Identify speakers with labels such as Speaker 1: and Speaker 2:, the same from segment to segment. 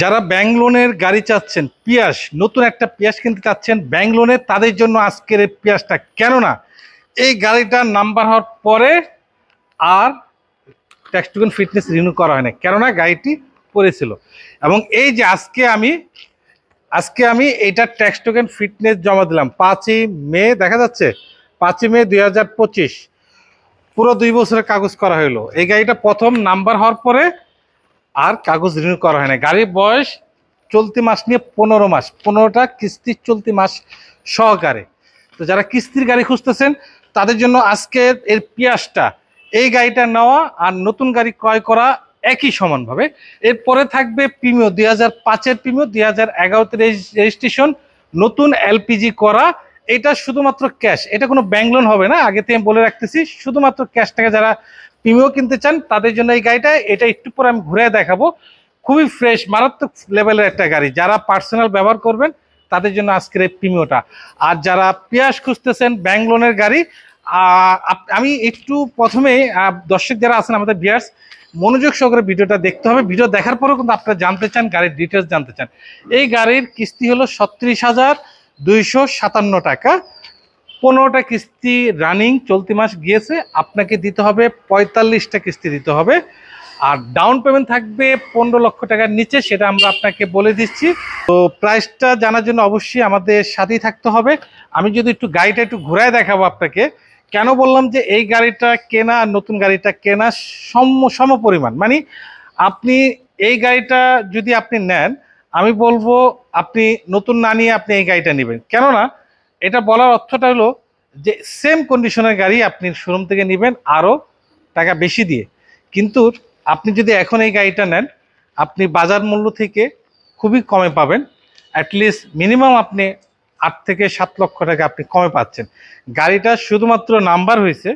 Speaker 1: যারা ব্যাংক লোনের গাড়ি চাচ্ছেন, পিয়াস, নতুন একটা পিয়াস কিনতে চাচ্ছেন, ব্যাংক লোনের তাদের জন্য আজকের এই পিয়াসটা কেননা, এই গাড়িটার নাম্বার হওয়ার পরে আর ট্যাক্স টুকেন ফিটনেস রিনিউ করা হয় না কেননা গাড়িটি পড়েছিল। এবং এই যে আজকে আমি আজকে আমি এটা ট্যাক্স টোকেন ফিটনেস জমা দিলাম, পাঁচই মে, দেখা যাচ্ছে, পাঁচই মে দুই হাজার পঁচিশ, পুরো দুই বছরের কাগজ করা হলো এই গাড়িটা প্রথম নাম্বার হওয়ার পরে আর কাগজ রিনিউ করা হয় না। গাড়ির বয়স চলতি মাস নিয়ে পনেরো মাস। পনেরোটা কিস্তির চলতি মাস সহকারে। তো যারা কিস্তির গাড়ি খুঁজতেছেন, তাদের জন্য আজকের এর পিয়াসটা এই গাড়িটা নেওয়া আর নতুন গাড়ি ক্রয় করা একই সমানভাবে। এরপরে থাকবে প্রিমিও দুই হাজার পাঁচের প্রিমিও দুই হাজার এগারোতে রেজিস্ট্রেশন, নতুন এলপিজি করা। এটা শুধুমাত্র ক্যাশ। এটা কোনো ব্যাংক লোন হবে না আগে থেকে বলে রাখতেছি, শুধুমাত্র ক্যাশ টাকা যারা প্রিমিও কিনতে চান, তাদের জন্য এই গাড়িটা, এটা একটু পরে আমি ঘুরে দেখাবো। খুবই ফ্রেশ মারাত্মক লেভেলের একটা গাড়ি। যারা পার্সোনাল ব্যবহার করবেন, তাদের জন্য আজকের এই প্রিমিওটা আর যারা পিয়াস খুঁজতেছেন ব্যাংক লোনের গাড়ি আমি একটু প্রথমে দর্শক যারা আছেন আমাদের বিয়ার্স মনোযোগ সহকারে ভিডিওটা দেখতে হবে। ভিডিও দেখার পরেও কিন্তু আপনারা জানতে চান, গাড়ির ডিটেলস জানতে চান। এই গাড়ির কিস্তি হলো ছত্রিশ হাজার দুইশো সাতান্ন টাকা। পনেরোটা কিস্তি রানিং চলতি মাস গিয়েছে, আপনাকে দিতে হবে পঁয়তাল্লিশটা কিস্তি দিতে হবে। আর ডাউন পেমেন্ট থাকবে পনেরো লক্ষ টাকার নিচে, সেটা আমরা আপনাকে বলে দিচ্ছি। তো প্রাইসটা জানার জন্য অবশ্যই আমাদের সাথেই থাকতে হবে। আমি যদি একটু গাড়িটা একটু ঘুরায় দেখাবো আপনাকে। কেন বললাম যে এই গাড়িটা কেনা নতুন গাড়িটা কেনা সম সম পরিমাণ। মানে আপনি এই গাড়িটা যদি আপনি নেন, আমি বলব আপনি নতুন না নিয়ে আপনি এই গাড়িটা নেবেন। কেননা এটা বলার অর্থটা হলো যে সেম কন্ডিশনের গাড়ি আপনি শোরুম থেকে নেবেন আরও টাকা বেশি দিয়ে। কিন্তু আপনি যদি এখন এই গাড়িটা নেন, আপনি বাজার মূল্য থেকে খুবই কমে পাবেন। অ্যাটলিস্ট মিনিমাম আপনি আট থেকে সাত লক্ষ টাকা আপনি কমে পাচ্ছেন। গাড়িটা শুধুমাত্র নাম্বার হয়েছে।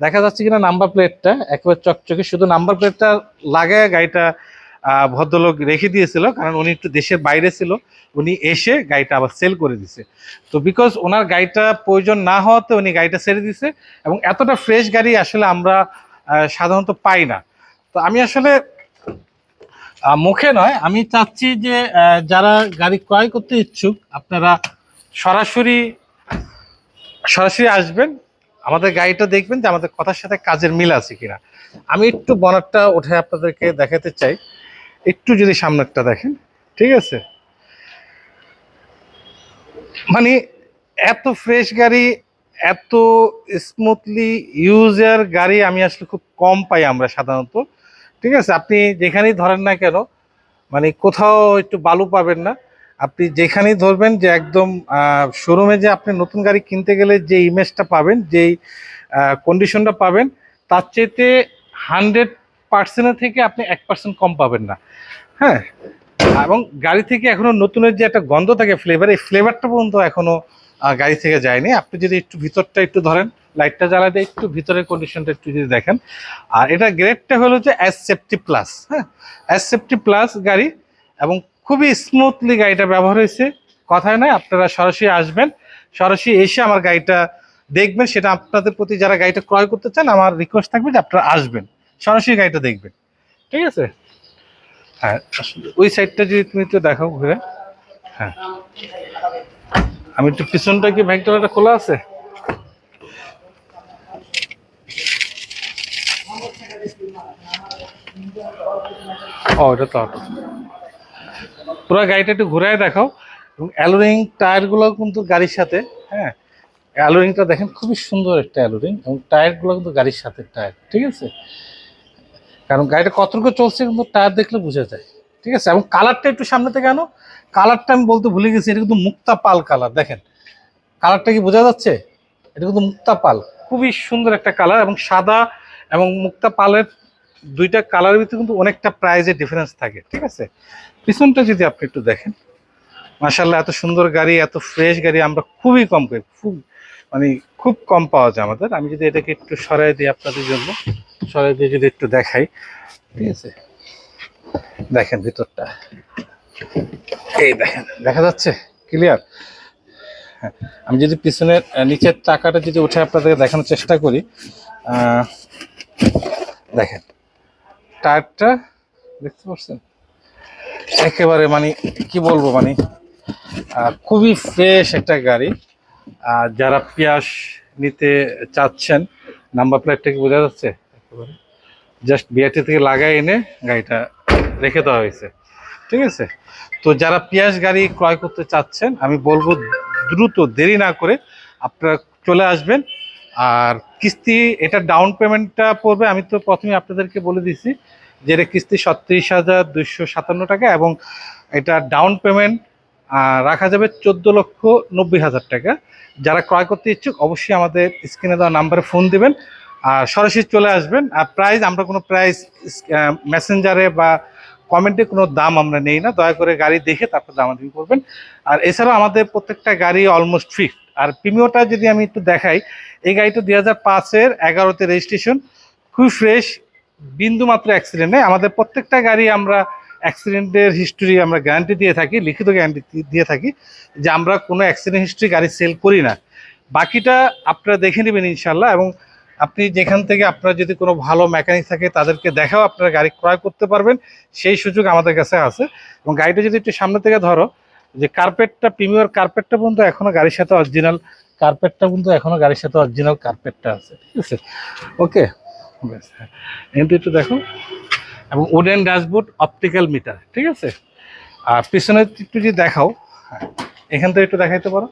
Speaker 1: দেখা যাচ্ছে কিনা নাম্বার প্লেটটা একেবারে চকচকে। শুধু নাম্বার প্লেটটা লাগে গাড়িটা ভদ্রলোক রেখে দিয়েছিল, কারণ উনি একটু দেশের বাইরে ছিল। উনি এসে গাড়িটা আবার সেল করে দিছে। তো বিকজ ওনার গাড়িটা প্রয়োজন না হওয়াতে উনি গাড়িটা ছেড়ে দিছে এবং এতটা ফ্রেশ গাড়ি আসলে আমরা সাধারণত পাই না। তো আমি আসলে মুখে নয়, আমি চাচ্ছি যে যারা গাড়ি ক্রয় করতে ইচ্ছুক, আপনারা সরাসরি সরাসরি আসবেন, আমাদের গাড়িটা দেখবেন যে আমাদের কথার সাথে কাজের মিল আছে কিনা। আমি একটু বনারটা উঠে আপনাদেরকে দেখাতে চাই। একটু যদি সামনেরটা দেখেন, ঠিক আছে? মানে এত ফ্রেশ গাড়ি, এত স্মুথলি ইউজার গাড়ি আমি আসলে খুব কম পাই আমরা সাধারণত, ঠিক আছে? আপনি যেখানেই ধরেন না কেন মানে কোথাও একটু বালু পাবেন না। আপনি যেখানেই ধরবেন যে একদম শোরুমে যে আপনি নতুন গাড়ি কিনতে গেলে যে ইমেজটা পাবেন, যেই কন্ডিশনটা পাবেন, তার চাইতে হান্ড্রেড পার্সেন্টের থেকে আপনি এক পার্সেন্ট কম পাবেন না। হ্যাঁ? এবং গাড়ি থেকে এখনও নতুনের যে একটা গন্ধ থাকে ফ্লেভার এই ফ্লেভারটা পর্যন্ত এখনও গাড়ি থেকে যায়নি। আপনি যদি একটু ভিতরটা একটু ধরেন লাইটটা জ্বালা দিয়ে একটু ভিতরের কন্ডিশনটা একটু যদি দেখেন। আর এটা গ্রেডটা হলো যে অ্যাস সেফটি প্লাস হ্যাঁ? অ্যাস সেফটি প্লাস গাড়ি এবং খুবই স্মুথলি গাড়িটা ব্যবহার হয়েছে। কথায় নয়, আপনারা সরাসরি আসবেন, সরাসরি এসে আমার গাড়িটা দেখবেন। সেটা আপনাদের প্রতি যারা গাড়িটা ক্রয় করতে চান, আমার রিকোয়েস্ট থাকবে যে আপনারা আসবেন। সরাসরি গাড়িটা দেখবেন ঠিক আছে? হ্যাঁ ওই সাইডটা যদি তুমি একটু দেখাও ঘুরে। হ্যাঁ। আমি একটু পিছনটা কি ভ্যাক্টরটা খোলা আছে? ও তো অটো পুরো গাড়িটা একটু ঘুরায় দেখাও। এবং অ্যালোরিং টায়ারগুলো কিন্তু গাড়ির সাথে হ্যাঁ। অ্যালোরিংটা দেখেন, খুবই সুন্দর একটা অ্যালোরিং এবং টায়ারগুলো কিন্তু গাড়ির সাথে টায়ার, ঠিক আছে? কারণ গাড়িটা কতটুকু চলছে কিন্তু টায়ার দেখলে বোঝা যায়। ঠিক আছে? এবং কালারটা একটু সামনে থেকে আনো। কালারটা আমি বলতে ভুলে গেছি, এটা কিন্তু মুক্তা পাল কালার, দেখেন। কালারটা কি বোঝা যাচ্ছে? এটা কিন্তু মুক্তা পাল। খুবই সুন্দর একটা কালার এবং সাদা এবং মুক্তা পালের দুইটা কালারের ভিতরে কিন্তু অনেকটা প্রাইজের ডিফারেন্স থাকে। ঠিক আছে? পিছনটা যদি আপনি একটু দেখেন। মাসাল্লাহ এত সুন্দর গাড়ি, এত ফ্রেশ গাড়ি, আমরা খুবই কম করি। খুব মানে খুব কম পাওয়া যায় আমাদের। আমি যদি এটাকে একটু সরাই দিই আপনাদের জন্য। সরাই দিয়ে যদি একটু দেখাই। ঠিক আছে? দেখেন ভিতরটা। এই দেখেন, দেখা যাচ্ছে? ক্লিয়ার আমি যদি পিছনের নিচের টাকাটা যদি উঠে আপনাদেরকে দেখানোর চেষ্টা করি দেখেন। টায়ারটা, দেখতে পাচ্ছেন? একেবারে মানে কি বলব মানে খুবই ফ্রেশ একটা গাড়ি। যারা পেঁয়াজ নিতে চাচ্ছেন নাম্বার প্লেটটা কি বোঝা যাচ্ছে? জাস্ট বিআরটি থেকে লাগাই এনে গাড়িটা রেখে দেওয়া হয়েছে। ঠিক আছে? তো যারা পেঁয়াজ গাড়ি ক্রয় করতে চাচ্ছেন আমি বলব দ্রুত দেরি না করে আপনারা চলে আসবেন। আর কিস্তি এটা ডাউন পেমেন্টটা পড়বে। আমি তো প্রথমে আপনাদেরকে বলে দিছি যে এটা কিস্তি সত্রিশ হাজার দুইশো সাতান্ন টাকা এবং এটা ডাউন পেমেন্ট রাখা যাবে চোদ্দ লক্ষ নব্বই হাজার টাকা। যারা ক্রয় করতে ইচ্ছুক, অবশ্যই আমাদের স্ক্রিনে দেওয়া নাম্বারে ফোন দিবেন আর সরাসরি চলে আসবেন। আর প্রাইস আমরা কোনো প্রাইস মেসেঞ্জারে বা কমেন্টে কোনো দাম আমরা নেই না। দয়া করে গাড়ি দেখে তারপর দামাদামি করবেন। আর এছাড়াও আমাদের প্রত্যেকটা গাড়ি অলমোস্ট ফিক্সড আর প্রিমিওটা যদি আমি একটু দেখাই, এই গাড়িটা দুই হাজার পাঁচের এগারোতে রেজিস্ট্রেশন খুবই ফ্রেশ বিন্দু মাত্র অ্যাক্সিডেন্ট নেই। আমাদের প্রত্যেকটা গাড়ি আমরা অ্যাক্সিডেন্টের হিস্টোরি আমরা গ্যারান্টি দিয়ে থাকি, লিখিত গ্যারান্টি দিয়ে থাকি যে আমরা কোনো অ্যাক্সিডেন্ট হিস্ট্রি গাড়ি সেল করি না। বাকিটা আপনারা দেখে নেবেন ইনশাল্লাহ এবং আপনি যেখান থেকে আপনার যদি কোনো ভালো মেকানিক থাকে তাদেরকে দেখাও আপনারা গাড়ি ক্রয় করতে পারবেন, সেই সুযোগ আমাদের কাছে আছে। এবং গাড়িটা যদি একটু সামনে থেকে ধরো, যে কার্পেটটা প্রিমিয়ার কার্পেটটা পর্যন্ত এখনও গাড়ির সাথে অরিজিনাল কার্পেটটা কিন্তু এখনও গাড়ির সাথে অরিজিনাল কার্পেটটা আছে, ঠিক আছে? ওকে ব্যাস হ্যাঁ। একটু দেখো। এবং উডেন ড্যাশবোর্ড অপটিক্যাল মিটার ঠিক আছে? আর পিছনে একটু যদি দেখাও, এখান থেকে একটু দেখাইতে পারো।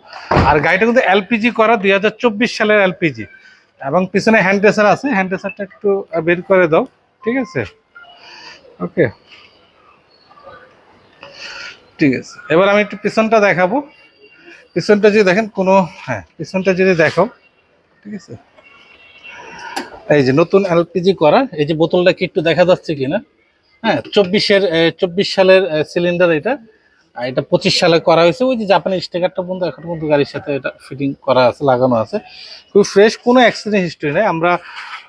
Speaker 1: আর গাড়িটা কিন্তু এলপিজি করা, দুই হাজার চব্বিশ সালের এলপিজি। এবং পিছনে হ্যান্ড ড্রেসার আছে হ্যান্ড একটু বের করে দাও, ঠিক আছে? ওকে। ঠিক আছে। এবার আমি একটু পিছনটা দেখাবো। পিছনটা যদি দেখেন, কোনো হ্যাঁ পিছনটা যদি দেখো ঠিক আছে? এই যে নতুন এলপিজি করা, এই যে বোতলটা কি একটু দেখা যাচ্ছে কিনা? হ্যাঁ চব্বিশের চব্বিশ সালের সিলিন্ডার এটা। এটা পঁচিশ সালে করা হয়েছে, ওই যে জাপানি স্টিকারটা পর্যন্ত এখন পর্যন্ত গাড়ির সাথে এটা ফিটিং করা আছে, লাগানো আছে। খুব ফ্রেশ কোনো অ্যাক্সিডেন্ট হিস্ট্রি নেই। আমরা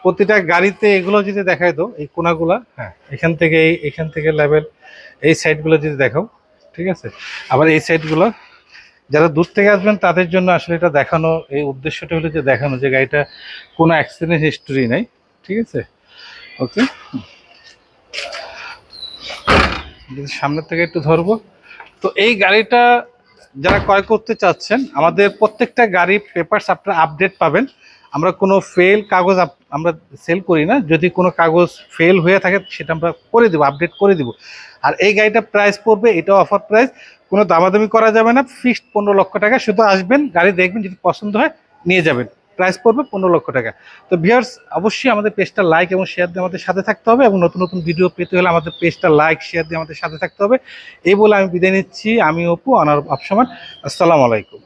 Speaker 1: প্রতিটা গাড়িতে এগুলো যদি দেখাই দাও এই কোনাগুলা হ্যাঁ এখান থেকে এই, এখান থেকে লেভেল এই সাইডগুলো যদি দেখাও, ঠিক আছে? আবার এই সাইডগুলো যারা দূর থেকে আসবেন, তাদের জন্য আসলে এটা দেখানো, এই উদ্দেশ্যটা হলো যে দেখানো যে গাড়িটা কোনো অ্যাক্সিডেন্ট হিস্টোরি নেই, ঠিক আছে? ওকে সামনের থেকে একটু ধরবো। তো এই গাড়িটা যারা ক্রয় করতে চাচ্ছেন, আমাদের প্রত্যেকটা গাড়ি পেপারস আপনারা আপডেট পাবেন। আমরা কোনো ফেল কাগজ আমরা সেল করি না। যদি কোনো কাগজ ফেল হয়ে থাকে, সেটা আমরা করে দেবো আপডেট করে দিব। আর এই গাড়িটা প্রাইস পড়বে, এটা অফার প্রাইস কোনো দামাদামি করা যাবে না। ফিক্সড পনেরো লক্ষ টাকা। শুধু আসবেন, গাড়ি দেখবেন, যদি পছন্দ হয় নিয়ে যাবেন। প্রাইস পড়বে পনেরো লক্ষ টাকা। তো ভিউয়ার্স অবশ্যই আমাদের পেজটা লাইক এবং শেয়ার দিয়ে আমাদের সাথে থাকতে হবে এবং নতুন নতুন ভিডিও পেতে হলে আমাদের পেজটা লাইক শেয়ার দিয়ে আমাদের সাথে থাকতে হবে। এই বলে আমি বিদায় নিচ্ছি। আমি অপু আনার অপসমান আসসালামু আলাইকুম।